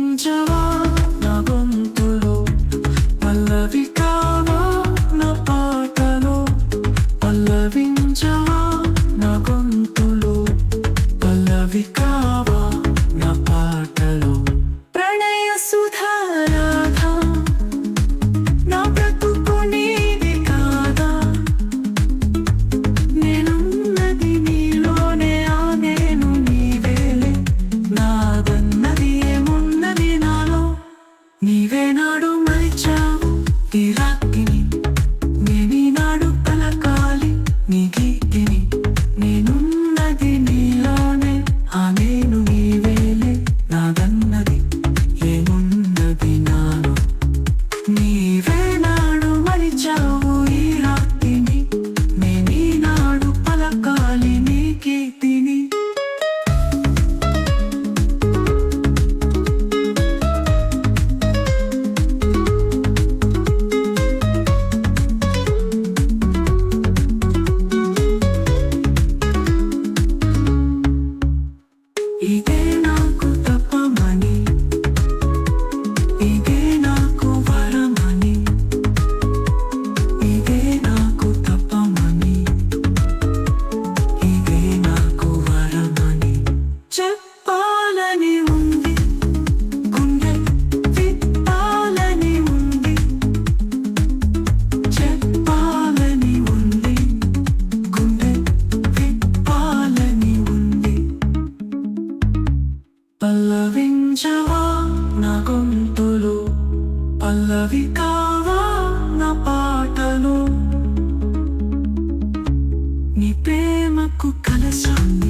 迎着我。నేనున్నది నేనున్నది నీలోనే. ఆ నేను నీవే. いて పాటలు? నీ ప్రేమకు కలశాన్ని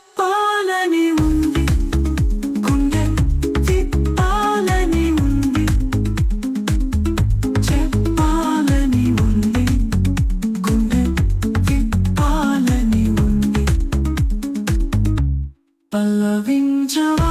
A loving child.